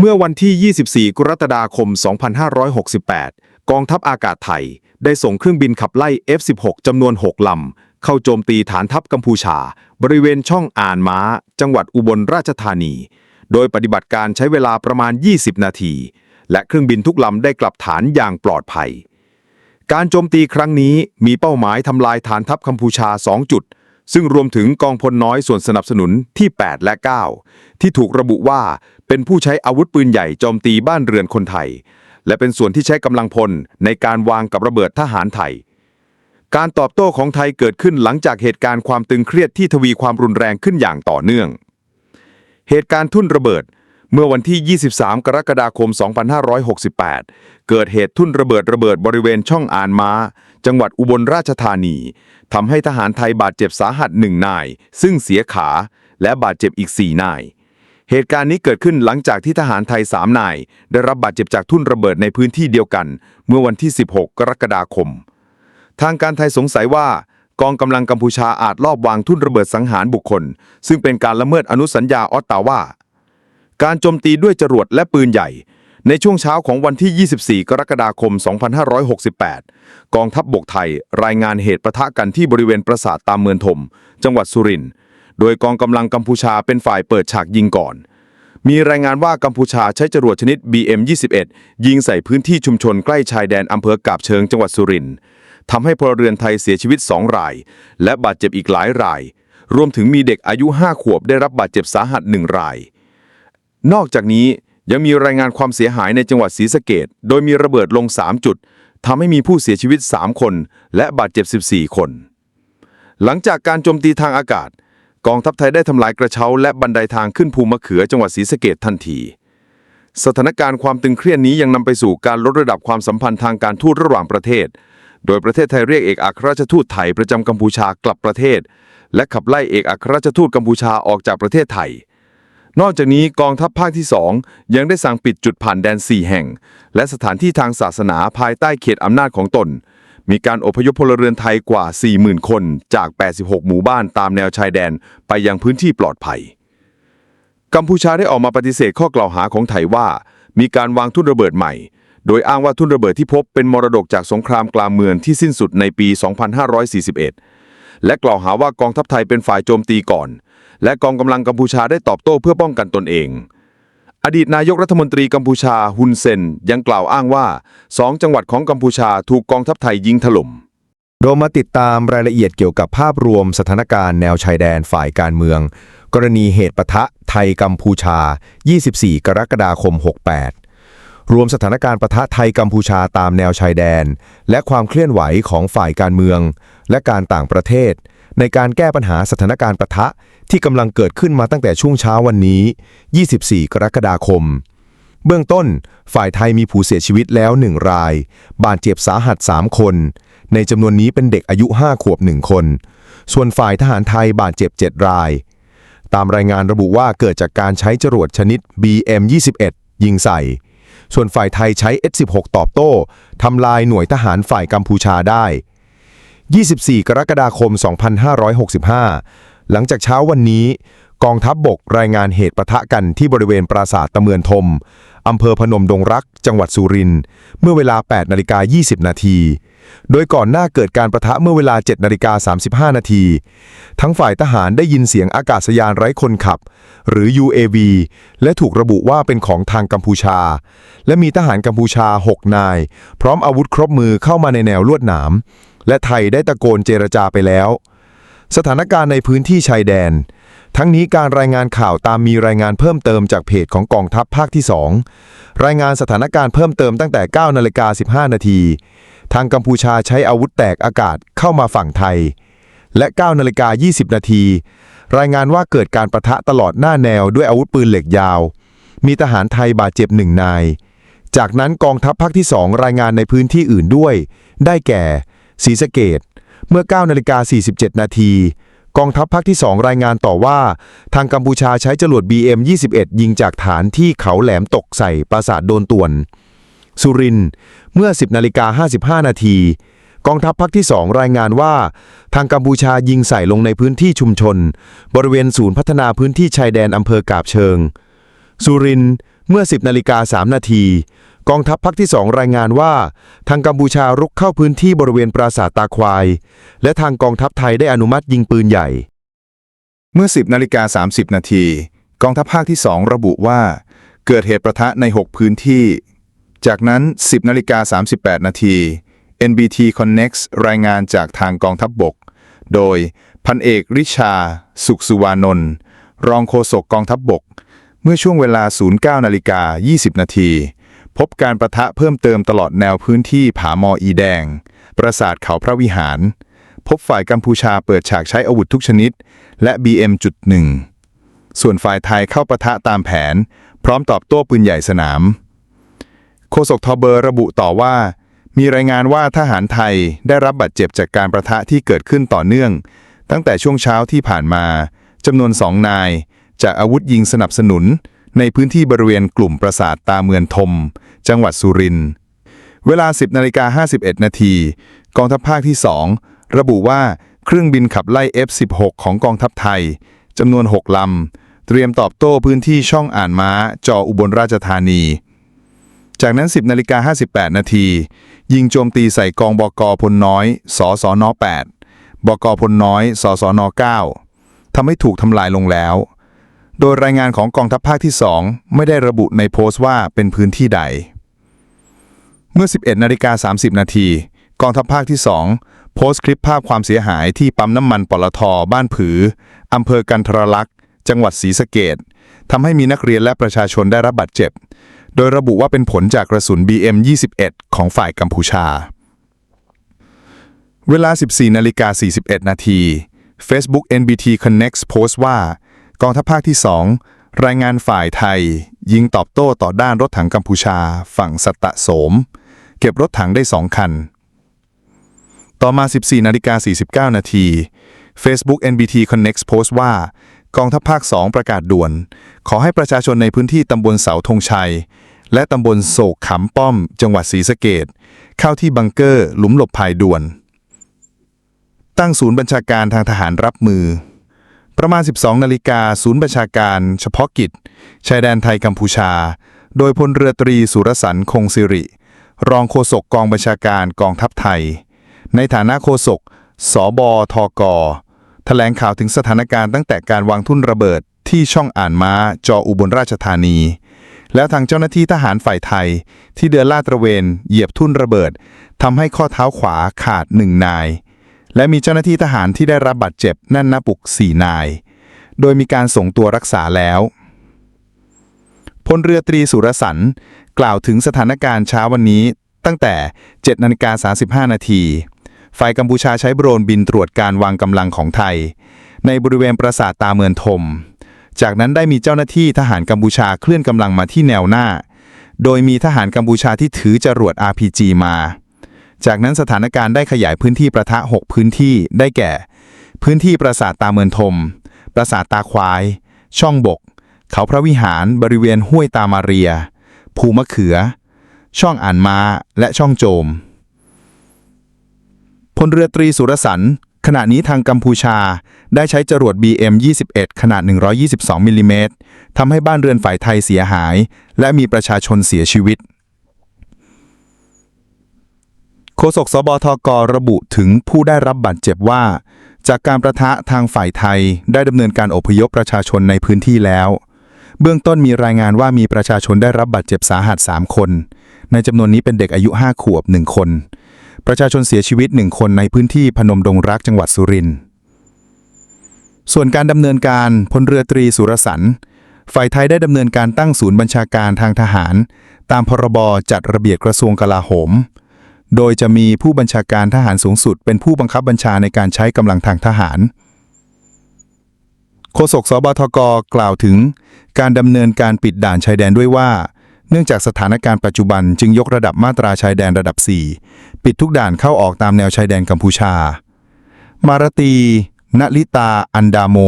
เมื่อวันที่ 24 กรกฎาคม 2568 กองทัพอากาศไทย ได้ส่งเครื่องบินขับไล่ F-16 จำนวน 6 ลำ เข้าโจมตีฐานทัพกัมพูชา บริเวณช่องอ่านม้า จังหวัดอุบลราชธานี โดยปฏิบัติการใช้เวลาประมาณ 20 นาที และเครื่องบินทุกลำได้กลับฐานอย่างปลอดภัย การโจมตีครั้งนี้มีเป้าหมายทำลายฐานทัพกัมพูชา 2 จุด ซึ่งรวมถึงกองพลน้อยส่วนสนับสนุนที่ 8 และ 9 ที่ถูกระบุว่าเป็นผู้ใช้อาวุธปืนใหญ่โจมตีบ้านเรือนคนไทย และเป็นส่วนที่ใช้กำลังพลในการวางกับระเบิดทหารไทย การตอบโต้ของไทยเกิดขึ้นหลังจากเหตุการณ์ความตึงเครียดที่ทวีความรุนแรงขึ้นอย่างต่อเนื่อง เหตุการณ์ทุ่นระเบิดเมื่อวันที่ 23 กรกฎาคม 2568 เกิดเหตุทุ่นระเบิดระเบิดบริเวณช่องอ่านม้า จังหวัดอุบลราชธานีทำให้ทหารไทยบาดเจ็บสาหัสหนึ่งนาย ซึ่งเสียขาและบาดเจ็บอีก 4 นาย เหตุการณ์นี้เกิดขึ้นหลังจากที่ทหารไทย 3 นาย ได้รับบาดเจ็บจากทุ่นระเบิดในพื้นที่เดียวกัน เมื่อวันที่ 16 กรกฎาคม ทางการไทยสงสัยว่ากองกำลังกัมพูชาอาจลอบวางทุ่นระเบิดสังหารบุคคล ซึ่งเป็นการละเมิดอนุสัญญาออตตาวาการโจมตีด้วยจรวดและปืนใหญ่ ในช่วงเช้าของวันที่ 24 กรกฎาคม 2568 กองทัพบบกไทยรายงานเหตุประทะกันที่บริเวณปราสาทตามเมืองถมจังหวัดสุรินทร์ โดยกองกำลังกัมพูชาเป็นฝ่ายเปิดฉากยิงก่อน มีรายงานว่ากัมพูชาใช้จรวดชนิด BM-21 ยิงใส่พื้นที่ชุมชนใกล้ชายแดนอำเภอกาบเชิงจังหวัดสุรินทร์ทำให้พลเรือนไทยเสียชีวิต 2 ราย และบาดเจ็บอีกหลายราย รวมถึงมีเด็กอายุ 5 ขวบได้รับบาดเจ็บสาหัสหนึ่งราย นอกจากนี้ ยังมีรายงานความเสียหายในจังหวัดศรีสะเกดโดยมีระเบิดลง 3 จุดทำให้มีผู้เสียชีวิต 3 คน และบาดเจ็บ 14 คน หลังจากการโจมตีทางอากาศ กองทัพไทยได้ทำลายกระเช้า และบันไดทางขึ้นภูมะเขือจังหวัดศรีสะเกดทันที สถานการณ์ความตึงเครียดนี้ยังนำไปสู่การลดระดับความสัมพันธ์ทางการทูตระหว่างประเทศ โดยประเทศไทยเรียกเอกอัครราชทูตไทยประจำกัมพูชากลับประเทศ และขับไล่เอกอัครราชทูตกัมพูชาออกจากประเทศไทย นอกจากนี้กองทัพภาคที่ 2 ยังได้สั่งปิดจุดผ่านแดน 4 แห่ง และสถานที่ทางศาสนาภายใต้เขตอำนาจของตน มีการอพยพพลเรือนไทยกว่า 40,000 คนจาก 86 หมู่บ้านตามแนวชายแดนไปยังพื้นที่ปลอดภัย กัมพูชาได้ออกมาปฏิเสธข้อกล่าวหาของไทยว่า มีการวางทุ่นระเบิดใหม่ โดยอ้างว่าทุ่นระเบิดที่พบเป็นมรดกจากสงครามกลางเมืองที่สิ้นสุดในปี 2541 และกล่าวหาว่ากองทัพไทยเป็นฝ่ายโจมตีก่อน และกองกำลังกัมพูชาได้ตอบโต้เพื่อป้องกันตนเอง อดีตนายกรัฐมนตรีกัมพูชาฮุนเซนยังกล่าวอ้างว่าสองจังหวัดของกัมพูชาถูกกองทัพไทยยิงถล่มเรามาติดตามรายละเอียดเกี่ยวกับภาพรวมสถานการณ์แนวชายแดนฝ่ายการเมือง กรณีเหตุปะทะไทยกัมพูชา 24 กรกฎาคม 68 รวมสถานการณ์ปะทะไทยกัมพูชาตามแนวชายแดน และความเคลื่อนไหวของฝ่ายการเมือง และการต่างประเทศ ในการแก้ปัญหาสถานการณ์ปะทะที่กำลังเกิดขึ้นมาตั้งแต่ช่วงเช้าวันนี้ 24 กรกฎาคม เบื้องต้น ฝ่ายไทยมีผู้เสียชีวิตแล้วหนึ่งราย บาดเจ็บสาหัส 3 คน ในจำนวนนี้เป็นเด็กอายุ 5 ขวบ 1 คน ส่วนฝ่ายทหารไทยบาดเจ็บ 7 ราย ตามรายงานระบุว่าเกิดจากการใช้จรวดชนิด BM-21 ยิงใส่ ส่วนฝ่ายไทยใช้ S-16 ตอบโต้ทำลายหน่วยทหารฝ่ายกัมพูชาได้ 24 กรกฎาคม 2565 หลังจากเช้าวันนี้ กองทัพบบกรายงานเหตุประทะกันที่บริเวณปราสาทตะเมือนทม อำเภอพนมดงรัก จังหวัดสุรินทร์เมื่อเวลา 8 นาฬิกา 20 นาที โดยก่อนหน้าเกิดการประทะเมื่อเวลา 7 นาฬิกา 35 นาที ทั้งฝ่ายทหารได้ยินเสียงอากาศยานไร้คนขับ หรือ UAV และถูกระบุว่าเป็นของทางกัมพูชา และมีทหารกัมพูชา 6 นาย พร้อมอาวุธครบมือเข้ามาในแนวลวดหนาม และไทยได้ตะโกนเจรจาไปแล้ว สถานการณ์ในพื้นที่ชายแดน ทั้งนี้การรายงานข่าวตามมีรายงานเพิ่มเติมจากเพจของกองทัพภาคที่ 2 รายงานสถานการณ์เพิ่มเติมตั้งแต่ 9นาฬิกา15 นาที ทางกัมพูชาใช้อาวุธแตกอากาศเข้ามาฝั่งไทย และ 9นาฬิกา20 นาที รายงานว่าเกิดการประทะตลอดหน้าแนวด้วยอาวุธปืนเหล็กยาว มีทหารไทยบาดเจ็บหนึ่งนายจากนั้นกองทัพภาคที่ 2 รายงานในพื้นที่อื่นด้วย ได้แก่ ศรีสะเกดเมื่อ9นาฬิกา47 นาที กองทัพภาคที่ 2 รายงานต่อว่า ทางกัมพูชาใช้จรวด BM-21 ยิงจากฐานที่เขาแหลมตกใส่ปราสาทโดนตวน สุริน เมื่อ 10นาฬิกา55 นาทีกองทัพภาคที่ 2 รายงานว่า ทางกัมพูชายิงใส่ลงในพื้นที่ชุมชน บริเวณศูนย์พัฒนาพื้นที่ชายแดนอำเภอกาบเชิง สุรินเมื่อ 10นาฬิกา3นาที กองทัพภาคที่ 2 รายงานว่า ทางกัมพูชารุกเข้าพื้นที่บริเวณปราสาทตาควาย และทางกองทัพไทยได้อนุมัติยิงปืนใหญ่ เมื่อ 10นาฬิกา30 นาที กองทัพภาคที่ 2 ระบุว่า เกิดเหตุประทะใน 6 พื้นที่ จากนั้น 10นาฬิกา38 นาที NBT Connect รายงานจากทางกองทัพบบก โดยพันเอกริชา สุขสุวานนท์รองโฆษกกองทัพบบก เมื่อช่วงเวลา 09นาฬิกา20 นาที พบการประทะเพิ่มเติมตลอดแนวพื้นที่ผามออีแดง ปราสาทเขาพระวิหาร พบฝ่ายกัมพูชาเปิดฉากใช้อาวุธทุกชนิด และ BM.1 ส่วนฝ่ายไทยเข้าประทะตามแผน พร้อมตอบโต้ปืนใหญ่สนาม โฆษกทเบอร์ระบุต่อว่า มีรายงานว่าทหารไทยได้รับบาดเจ็บจากการประทะที่เกิดขึ้นต่อเนื่อง ตั้งแต่ช่วงเช้าที่ผ่านมาจำนวนสองนาย จากอาวุธยิงสนับสนุน ในพื้นที่บริเวณกลุ่มปราสาทตาเมือนทม จังหวัดสุรินทร์เวลา 10นาฬิกา51 นาทีกองทัพภาคที่ 2 ระบุว่าเครื่องบินขับไล่ F-16 ของกองทัพไทยจำนวน 6 ลำ เตรียมตอบโต้พื้นที่ช่องอ่านม้าจออุบลราชธานี จากนั้น 10นาฬิกา58 นาที ยิงโจมตีใส่กองบกพลน้อย สสน 8 บกพลน้อย สสน 9ทำให้ถูกทำลายลงแล้ว โดยรายงานของกองทัพภาคที่ 2 ไม่ได้ระบุในโพสต์ว่าเป็นพื้นที่ใด เมื่อ 11นาฬิกา30 นาที กองทัพภาคที่ 2 โพสต์คลิปภาพความเสียหายที่ปั๊มน้ำมันปตทบ้านผืออำเภอกันทรลักษณ์ จังหวัดศรีสะเกดทำให้มีนักเรียนและประชาชนได้รับบาดเจ็บ โดยระบุว่าเป็นผลจากกระสุน BM-21 ของฝ่ายกัมพูชา เวลา 14นาฬิกา41 นาที Facebook NBT Connect โพสต์ว่า กองทัพภาคที่ 2 รายงานฝ่ายไทย ยิงตอบโต้ต่อด้านรถถังกัมพูชา ฝั่งสัตตะโสม เก็บรถถังได้ 2 คัน ต่อมา 14นาฬิกา49 นาที Facebook NBT Connect โพสต์ว่า กองทัพภาค 2 ประกาศด่วน ขอให้ประชาชนในพื้นที่ตำบลเสาธงชัย และตำบลโศกขำป้อม จังหวัดศรีสะเกดเข้าที่บังเกอร์ หลุมหลบภัยด่วน ตั้งศูนย์บัญชาการทางทหารรับมือ ประมาณ 12 นาฬิกาศูนย์บัญชาการ เฉพาะกิจ ชายแดนไทยกัมพูชา โดยพลเรือตรีสุรสันคงสิริ รองโฆษกกองบัญชาการกองทัพไทย ในฐานะโฆษกสบทกแถลงข่าวถึงสถานการณ์ตั้งแต่การวางทุ่นระเบิดที่ช่องอ่านม้าจออุบลราชธานี แล้วทางเจ้าหน้าที่ทหารฝ่ายไทย ที่เดินลาดตระเวนเหยียบทุ่นระเบิดทำให้ข้อเท้าขวาขาดหนึ่งนาย และมีเจ้าหน้าที่ทหารที่ได้รับบาดเจ็บแน่นหน้าปุกสี่นาย โดยมีการส่งตัวรักษาแล้วพลเรือตรีสุรสันกล่าวถึงสถานการณ์เช้าวันนี้ตั้งแต่7นาฬิกา35 นาที ฝ่ายกัมพูชาใช้โดรนบินตรวจการวางกำลังของไทย ในบริเวณปราสาทตาเมือนทม จากนั้นได้มีเจ้าหน้าที่ทหารกัมพูชาเคลื่อนกำลังมาที่แนวหน้า โดยมีทหารกัมพูชาที่ถือจรวด RPG มา จากนั้นสถานการณ์ได้ขยายพื้นที่ประทะ 6 พื้นที่ได้แก่ พื้นที่ปราสาทตาเมือนทม ปราสาทตาควาย ช่องบก เขาพระวิหารบริเวณห้วยตามาเรีย ภูมะเขือ ช่องอ่านมาและช่องโจม พลเรือตรีสุรสันขณะนี้ทางกัมพูชาได้ใช้จรวด BM-21 ขนาด 122 มิลลิเมตรทำให้บ้านเรือนฝ่ายไทยเสียหาย และมีประชาชนเสียชีวิต โฆษกสบทกระบุถึงผู้ได้รับบาดเจ็บว่า จากการประทะทางฝ่ายไทยได้ดำเนินการอพยพประชาชนในพื้นที่แล้ว เบื้องต้นมีรายงานว่ามีประชาชนได้รับบาดเจ็บสาหัส 3 คน ในจำนวนนี้เป็นเด็กอายุ 5 ขวบ 1 คน ประชาชนเสียชีวิต 1 คนในพื้นที่พนมดงรักจังหวัดสุรินทร์ส่วนการดำเนินการพลเรือตรีสุรสันฝ่ายไทยได้ดำเนินการตั้งศูนย์บัญชาการทางทหาร ตามพรบจัดระเบียบกระทรวงกลาโหม โดยจะมีผู้บัญชาการทหารสูงสุด เป็นผู้บังคับบัญชาในการใช้กำลังทางทหาร โฆษกสบทกกล่าวถึง การดำเนินการปิดด่านชายแดนด้วยว่า เนื่องจากสถานการณ์ปัจจุบันจึงยกระดับมาตราชายแดนระดับ 4 ปิดทุกด่านเข้าออกตามแนวชายแดนกัมพูชา มารตีณลิตา อันดาโม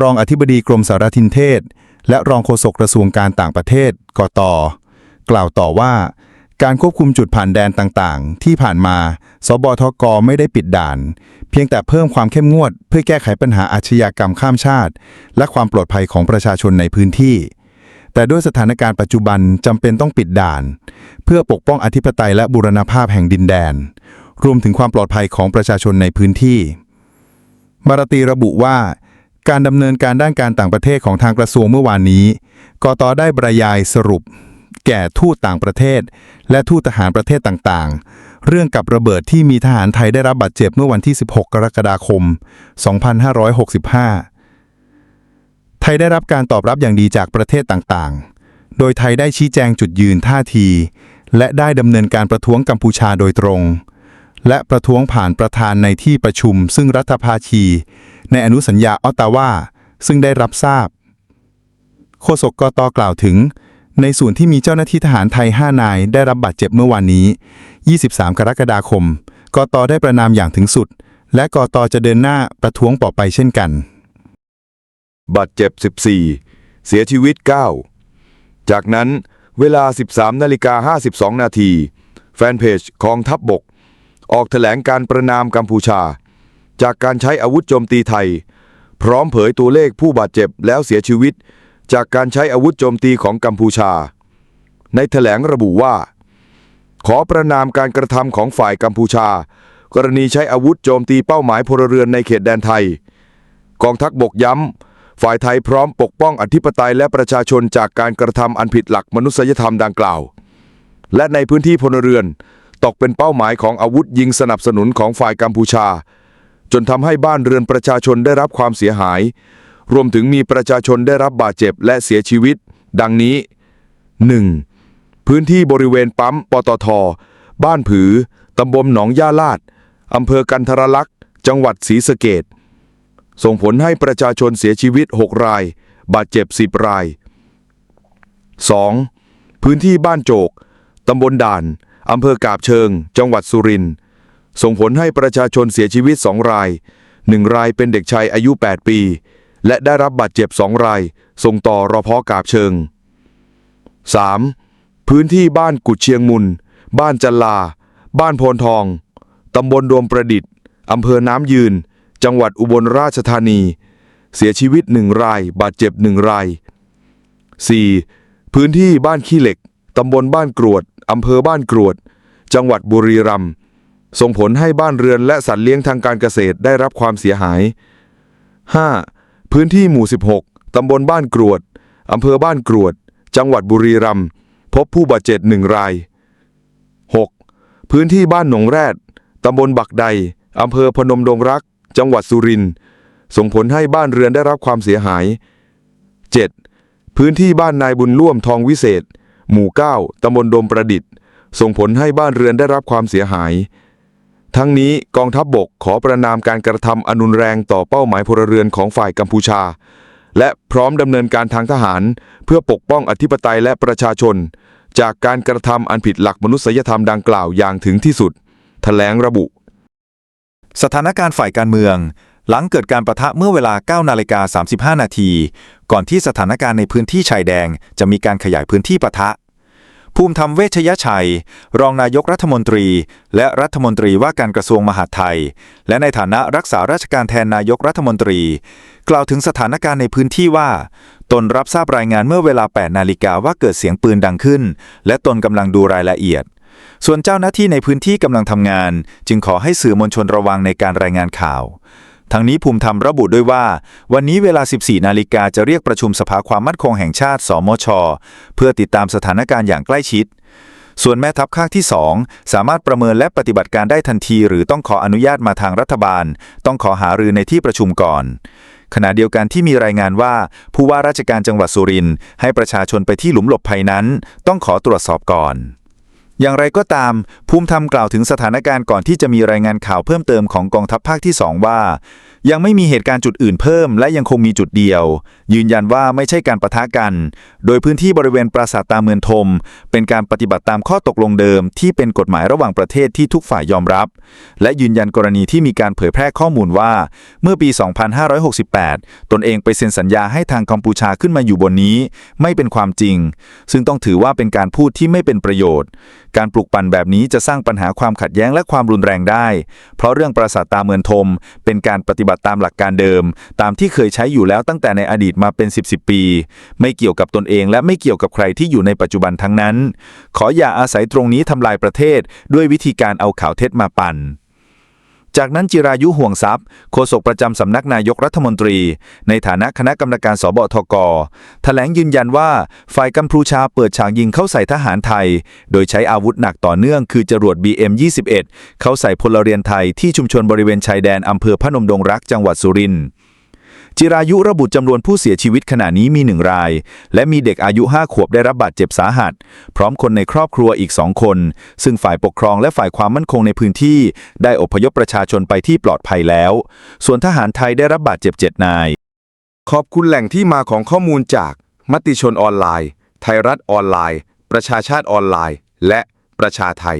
รองอธิบดีกรมสารทินเทศ และรองโฆษกกระทรวงการต่างประเทศกตกล่าวต่อว่า การควบคุมจุดผ่านแดนต่างๆ ที่ผ่านมา สบทกไม่ได้ปิดด่าน เพียงแต่เพิ่มความเข้มงวด เพื่อแก้ไขปัญหาอาชญากรรมข้ามชาติ และความปลอดภัยของประชาชนในพื้นที่ แต่ด้วยสถานการณ์ปัจจุบันจำเป็นต้องปิดด่าน เพื่อปกป้องอธิปไตยและบูรณภาพแห่งดินแดน รวมถึงความปลอดภัยของประชาชนในพื้นที่บารตีระบุว่าการดำเนินการด้านการต่างประเทศของทางกระทรวงเมื่อวานนี้ กตได้บรรยายสรุป แก่ทูตต่างประเทศ และทูตทหารประเทศต่างๆ เรื่องกับระเบิดที่มีทหารไทยได้รับบาดเจ็บเมื่อวันที่ 16 กรกฎาคม 2565 ไทยได้รับการตอบรับอย่างดีจากประเทศต่างๆ โดยไทยได้ชี้แจงจุดยืนท่าที และได้ดำเนินการประท้วงกัมพูชาโดยตรง และประท้วงผ่านประธานในที่ประชุม ซึ่งรัฐภาคี ในอนุสัญญาออตตาวาซึ่งได้รับทราบโฆษกกตกล่าวถึง ในส่วนที่มีเจ้าหน้าที่ทหารไทย 5 นายได้รับบาดเจ็บเมื่อวานนี้ 23 กรกฎาคม กตได้ประนามอย่างถึงสุด และกตจะเดินหน้าประท้วงต่อไปเช่นกัน บาดเจ็บ 14 เสียชีวิต 9 จากนั้นเวลา 13นาฬิกา52 นาที แฟนเพจกองทัพบบก ออกแถลงการประนามกัมพูชา จากการใช้อาวุธโจมตีไทย พร้อมเผยตัวเลขผู้บาดเจ็บแล้วเสียชีวิต จากการใช้อาวุธโจมตีของกัมพูชา ในแถลงระบุว่า ขอประนามการกระทำของฝ่ายกัมพูชา กรณีใช้อาวุธโจมตีเป้าหมายพลเรือนในเขตแดนไทย กองทัพบกย้ำ ฝ่ายไทยพร้อมปกป้องอธิปไตยและประชาชนจากการกระทำอันผิดหลักมนุษยธรรมดังกล่าว และในพื้นที่พลเรือนตกเป็นเป้าหมายของอาวุธยิงสนับสนุนของฝ่ายกัมพูชา จนทำให้บ้านเรือนประชาชนได้รับความเสียหาย รวมถึงมีประชาชนได้รับบาดเจ็บและเสียชีวิต ดังนี้ 1. พื้นที่บริเวณปั๊มปตท บ้านผือ ตำบลหนองย่าลาด อำเภอกันทรลักษ์ จังหวัดศรีสะเกดส่งผลให้ประชาชนเสียชีวิต 6 ราย บาดเจ็บ 10 ราย 2. พื้นที่บ้านโจก ตำบลด่าน อำเภอกาบเชิง จังหวัดสุรินทร์ส่งผลให้ประชาชนเสียชีวิต 2 ราย 1 รายเป็นเด็กชายอายุ 8 ปี และได้รับบาดเจ็บ2ราย ส่งต่อรอพอกาบเชิง 3. พื้นที่บ้านกุดเชียงมุน บ้านจันลา บ้านโพนทอง ตำบลโดมประดิษฐ์อำเภอน้ำยืน จังหวัดอุบลราชธานี เสียชีวิตหนึ่งราย บาดเจ็บหนึ่งราย 4. พื้นที่บ้านขี้เหล็ก ตำบลบ้านกรวด อำเภอบ้านกรวด จังหวัดบุรีรัมย์ ส่งผลให้บ้านเรือนและสัตว์เลี้ยงทางการเกษตรได้รับความเสียหาย 5. พื้นที่หมู่ 16 ตำบลบ้านกรวด อำเภอบ้านกรวด จังหวัดบุรีรัมย์พบผู้บาดเจ็บหนึ่งราย 6. พื้นที่บ้านหนองแรด ตำบลบักใด อำเภอพนมดงรัก จังหวัดสุรินทร์ ส่งผลให้บ้านเรือนได้รับความเสียหาย 7. พื้นที่บ้านนายบุญร่วมทองวิเศษ หมู่ 9 ตำบลดมประดิษฐ์ ส่งผลให้บ้านเรือนได้รับความเสียหาย ทั้งนี้กองทัพบบกขอประนามการกระทำอนุนแรงต่อเป้าหมายพลเรือนของฝ่ายกัมพูชา และพร้อมดำเนินการทางทหาร เพื่อปกป้องอธิปไตยและประชาชน จากการกระทำอันผิดหลักมนุษยธรรมดังกล่าวอย่างถึงที่สุดแถลงระบุ สถานการณ์ฝ่ายการเมือง หลังเกิดการประทะเมื่อเวลา 9 นาฬิกา 35 นาที ก่อนที่สถานการณ์ในพื้นที่ชายแดง จะมีการขยายพื้นที่ประทะ ภูมิธรรมเวชยชัย รองนายกรัฐมนตรี และรัฐมนตรีว่าการกระทรวงมหาดไทย และในฐานะรักษาราชการแทนนายกรัฐมนตรี กล่าวถึงสถานการณ์ในพื้นที่ว่า ตนรับทราบรายงานเมื่อเวลา 8 นาฬิกาว่าเกิดเสียงปืนดังขึ้น และตนกำลังดูรายละเอียด ส่วนเจ้าหน้าที่ในพื้นที่กำลังทำงาน จึงขอให้สื่อมวลชนระวังในการรายงานข่าว ทั้งนี้ภูมิธรรมระบุด้วยว่า วันนี้เวลา 14 นาฬิกาจะเรียกประชุมสภาความมั่นคงแห่งชาติ สมช เพื่อติดตามสถานการณ์อย่างใกล้ชิด ส่วนแม่ทัพภาคที่ 2 สามารถประเมินและปฏิบัติการได้ทันที หรือต้องขออนุญาตมาทางรัฐบาล ต้องขอหารือในที่ประชุมก่อนขณะเดียวกันที่มีรายงานว่า ผู้ว่าราชการจังหวัดสุรินทร์ให้ประชาชนไปที่หลุมหลบภัยนั้น ต้องขอตรวจสอบก่อน อย่างไรก็ตาม ภูมิธรรมกล่าวถึงสถานการณ์ก่อนที่จะมีรายงานข่าวเพิ่มเติมของกองทัพภาคที่ 2 ว่า ยังไม่มีเหตุการณ์จุดอื่นเพิ่ม และยังคงมีจุดเดียว ยืนยันว่าไม่ใช่การประทะกัน โดยพื้นที่บริเวณปราสาทตาเมืองทม เป็นการปฏิบัติตามข้อตกลงเดิม ที่เป็นกฎหมายระหว่างประเทศที่ทุกฝ่ายยอมรับ และยืนยันกรณีที่มีการเผยแพร่ข้อมูลว่า เมื่อปี 2568 ตนเองไปเซ็นสัญญาให้ทางกัมพูชาขึ้นมาอยู่บนนี้ ไม่เป็นความจริง ซึ่งต้องถือว่าเป็นการพูดที่ไม่เป็นประโยชน์ การปลุกปั่นแบบนี้จะสร้างปัญหาความขัดแย้งและความรุนแรงได้ เพราะเรื่องปราสาทตาเมือนทม เป็นการปฏิบัติตามหลักการเดิม ตามที่เคยใช้อยู่แล้วตั้งแต่ในอดีตมาเป็น 10 10ปี ไม่เกี่ยวกับตนเอง และไม่เกี่ยวกับใครที่อยู่ในปัจจุบันทั้งนั้น ขออย่าอาศัยตรงนี้ทำลายประเทศ ด้วยวิธีการเอาข่าวเท็จมาปั่น จากนั้นจิรายุห่วงทรัพย์โฆษกประจำสำนักนายกรัฐมนตรี ในฐานะคณะกรรมการสบทกแถลงยืนยันว่า ฝ่ายกัมพูชาเปิดฉากยิงเข้าใส่ทหารไทย โดยใช้อาวุธหนักต่อเนื่องคือจรวด BM21 เข้าใส่พลเรือนไทยที่ชุมชนบริเวณชายแดนอำเภอพนมดงรักจังหวัดสุรินทร์ จิรายุระบุจำนวนผู้เสียชีวิตขณะนี้มีหนึ่งราย และมีเด็กอายุ 5 ขวบได้รับบาดเจ็บสาหัส พร้อมคนในครอบครัวอีกสองคน ซึ่งฝ่ายปกครองและฝ่ายความมั่นคงในพื้นที่ ได้อพยพประชาชนไปที่ปลอดภัยแล้ว ส่วนทหารไทยได้รับบาดเจ็บเจ็ดนาย ขอบคุณแหล่งที่มาของข้อมูลจาก มติชนออนไลน์ ไทยรัฐออนไลน์ ประชาชาติออนไลน์ และประชาไทย